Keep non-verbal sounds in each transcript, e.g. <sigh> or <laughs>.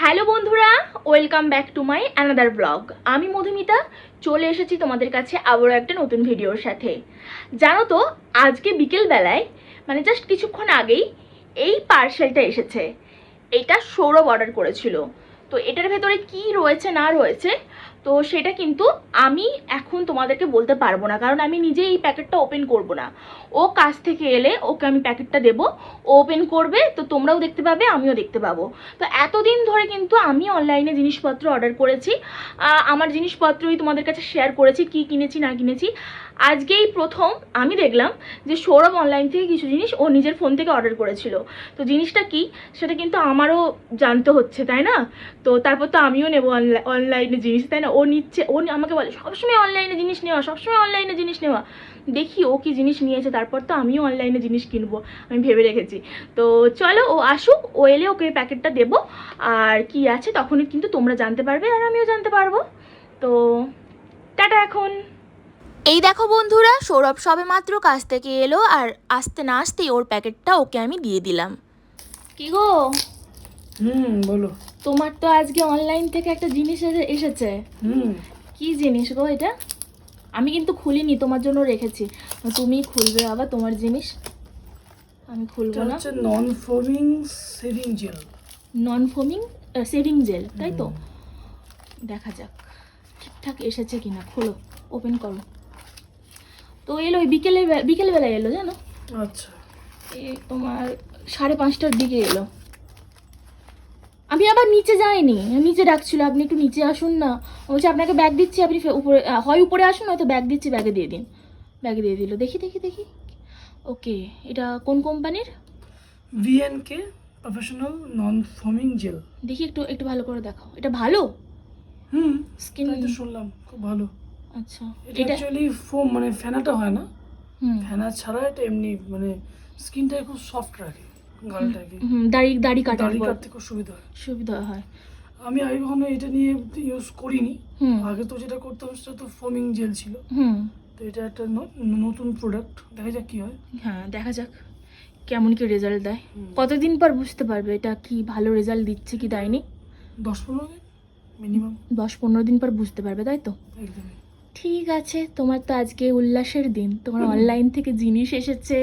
Hello বন্ধুরা, welcome back to my another blog. আমি মধুমিতা, চলে এসেছি তোমাদের কাছে আবারও একটা নতুন ভিডিওর সাথে। জানো তো, আজকে বিকেলবেলায় মানে জাস্ট কিছুক্ষণ আগেই এই পার্সেলটা এসেছে। এটা সৌরভ অর্ডার করেছিল। তো এটার ভেতরে কি রয়েছে, না রয়েছে তো সেটা কিন্তু আমি এখন তোমাদেরকে বলতে পারব না, কারণ আমি নিজে এই প্যাকেটটা ওপেন করব না। ও কাজ থেকে এলে ওকে আমি প্যাকেটটা দেবো, ও ওপেন করবে, তো তোমরাও দেখতে পাবে, আমিও দেখতে পাবো। তো এতদিন ধরে কিন্তু আমি অনলাইনে জিনিসপত্র অর্ডার করেছি। আমার জিনিসপত্রই তোমাদের কাছে শেয়ার করেছি, কি কিনেছি, না কিনেছি। আজকেই প্রথম আমি দেখলাম যে সৌরভ অনলাইন থেকে কিছু জিনিস ও নিজের ফোন থেকে অর্ডার করেছিল। তো জিনিসটা কি? সেটা কিন্তু আমারও জানতে হচ্ছে, তাই না? তো তারপর তো আমিও নেব অনলাইনে জিনিস, তাই না? ও নিচ্ছে ও আমাকে বলে সবসময় অনলাইনে জিনিস নেওয়া সবসময় অনলাইনে জিনিস নেওয়া। দেখি ও কি জিনিস নিয়েছে তারপর তো আমিও অনলাইনে জিনিস কিনবো আমি ভেবে রেখেছি। তো চলো ও আসুক ও এলে ওকে প্যাকেটটা দেবো। আর কি আছে তখনই কিন্তু তোমরা জানতে পারবে আর আমিও জানতে পারব। তো টাটা এখন। এই দেখো বন্ধুরা সৌরভ সবে মাত্র কাজ থেকে এলো আর আসতে না আসতেই ওর প্যাকেটটা ওকে আমি দিয়ে দিলাম। কি গো? হুম বলো। তোমার তো আজকে অনলাইন থেকে একটা জিনিস এসে- এসেছে। কি জিনিস গো এটা? আমি কিন্তু খুলিনি তোমার জন্য রেখেছি। তুমি খুলবে আবার তোমার জিনিস। আমি খুলবো না। Non foaming shaving gel non foaming shaving gel তাই তো? দেখা যাক ঠিকঠাক এসেছে কিনা। খোলো ওপেন করো। তো এলো ওই বিকেলে বিকেলবেলা এলো জানো? আচ্ছা। এই তোমার সাড়ে পাঁচটার দিকে এলো। আমি আবার নিচে যাইনি নিচে ডাকছিল আপনি একটু নিচে আসুন না। বলছে আপনাকে ব্যাগ দিচ্ছি আপনি উপরে হয় উপরে আসুন হয়তো ব্যাগ দিচ্ছি ব্যাগে দিয়ে দিন। ব্যাগে দিয়ে দিল। দেখি দেখি দেখি। ওকে এটা কোন কোম্পানির? VNK professional non forming gel দেখি একটু একটু ভালো করে দেখাও। এটা ভালো? হুম স্কিন তো শুনলাম খুব ভালো। আচ্ছা। এটা এটা অ্যাকচুয়ালি ফোম মানে ফেনাটা হয় না? হুম। ফেনা ছাড়া এটা এমনি মানে স্কিনটাকে খুব সফট রাখে। গালটাকে। দাড়ি দাড়ি কাটার দাড়ি কাটতে খুব সুবিধা হয়। সুবিধা হয়। আমি আগে কখনো এটা নিয়ে ইউজ করিনি। আগে তো যেটা করতাম সেটা তো ফোমিং জেল ছিল। হুম। তো এটা একটা নতুন প্রোডাক্ট দেখা যাক কি হয়। হ্যাঁ দেখা যাক কেমন কি রেজাল্ট দেয়। কতদিন পর বুঝতে পারবে এটা কি ভালো রেজাল্ট দিচ্ছে কি দেয়নি? দশ পনেরো দিন মিনিমাম দশ পনেরো দিন পর বুঝতে পারবে তাই তো? একদমই। ঠিক আছে তোমার তো আজকে উল্লাসের দিন। তোমার অনলাইন থেকে জিনিস এসেছে।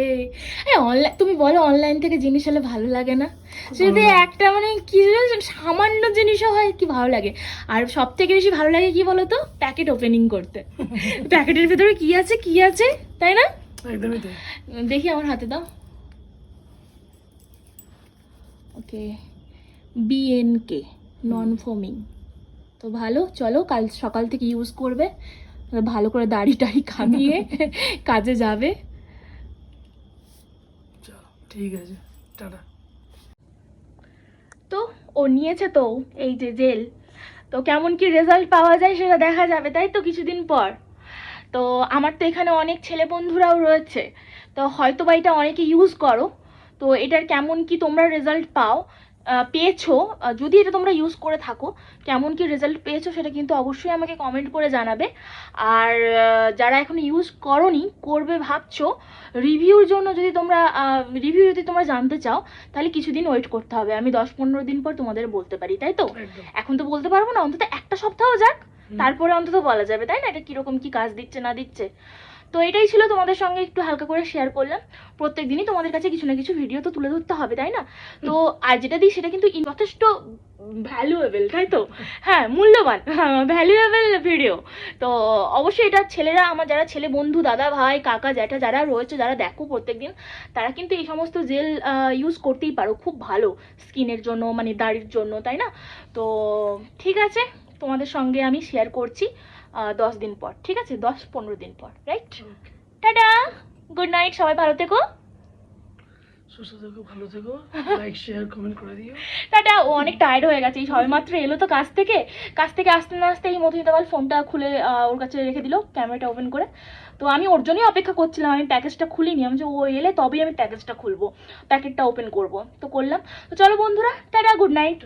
অনলাইন তুমি বলো অনলাইন থেকে জিনিস হলে ভালো লাগে না? যদি একটা মানে কি সামান্য জিনিসও হয় কি ভালো লাগে? আর সব থেকে বেশি ভালো লাগে কি বলো তো প্যাকেট ওপেনিং করতে। <laughs> প্যাকেটের ভেতরে কি আছে কি আছে তাই না? একদমই দেখি আমার হাতে দাও। ওকে বিএনকে নন ফোমিং তো ভালো চলো কাল সকাল থেকে ইউজ করবে। ভালো করে দাড়ি টাড়ি কামিয়ে কাজে যাবে। চলো ঠিক আছে টাটা। তো ও নিয়েছে তো এই যে জেল। তো কেমন কি রেজাল্ট পাওয়া যায় সেটা দেখা যাবে তাই তো কিছুদিন পর। তো আমার তো এখানে অনেক ছেলে বন্ধুরাও রয়েছে। তো হয়তো বা এটা অনেকে ইউজ করো। তো এটার কেমন কি তোমরা রেজাল্ট পাও পেয়েছ যদি এটা তোমরা ইউজ করে থাকো কেমন কি রেজাল্ট পেয়েছ সেটা কিন্তু অবশ্যই আমাকে কমেন্ট করে জানাবে। আর যারা এখন ইউজ করনি করবে ভাবছ রিভিউর জন্য যদি তোমরা রিভিউ যদি তোমরা জানতে চাও তাহলে কিছুদিন ওয়েট করতে হবে। আমি দশ পনেরো দিন পর তোমাদের বলতে পারি তাই তো? এখন তো বলতে পারব না অন্তত একটা সপ্তাহ যাক তারপরে অন্তত বলা যাবে তাই না? এটা কীরকম কি কাজ দিচ্ছে না দিচ্ছে? তো এটাই ছিল তোমাদের সঙ্গে একটু হালকা করে শেয়ার করলাম। প্রত্যেক দিনই তোমাদের কাছে কিছু না কিছু ভিডিও তো তুলে ধরতে হবে, তাই না? তো আর যেটা দিই সেটা কিন্তু যথেষ্ট ভ্যালুয়েবল তাই তো? হ্যাঁ মূল্যবান <laughs> ভ্যালুয়েবল ভিডিও তো অবশ্যই এটা ছেলেরা, আমার যারা ছেলে বন্ধু, দাদা, ভাই, কাকা, জ্যাঠা যারা রয়েছে, যারা দেখো প্রত্যেকদিন, তারা কিন্তু এই সমস্ত জেল ইউজ করতেই পারো, খুব ভালো স্কিনের জন্য মানে দাড়ির জন্য, তাই না? তো ঠিক আছে, তোমাদের সঙ্গে আমি শেয়ার করছি। দশ দিন পর ঠিক আছে? দশ পনেরো দিন পর রাইট টাটা! গুড নাইট সবাই ভালো থেকো। সুস্থ থেকো ভালো থেকো। লাইক শেয়ার কমেন্ট করে দিও। টাটা! ও অনেক টায়ার্ড হয়ে গেছে এই সবে মাত্র এলো তো কাজ থেকে। কাজ থেকে আসতে না আসতে এই মধুমিতা পাল ফোনটা খুলে ওর কাছে রেখে দিল ক্যামেরাটা ওপেন করে। তো আমি ওর জন্যই অপেক্ষা করছিলাম আমি প্যাকেজটা খুলিনি। আমি যে ও এলে তবেই আমি প্যাকেজটা খুলবো প্যাকেটটা ওপেন করব। তো করলাম। তো চলো বন্ধুরা টাটা গুড নাইট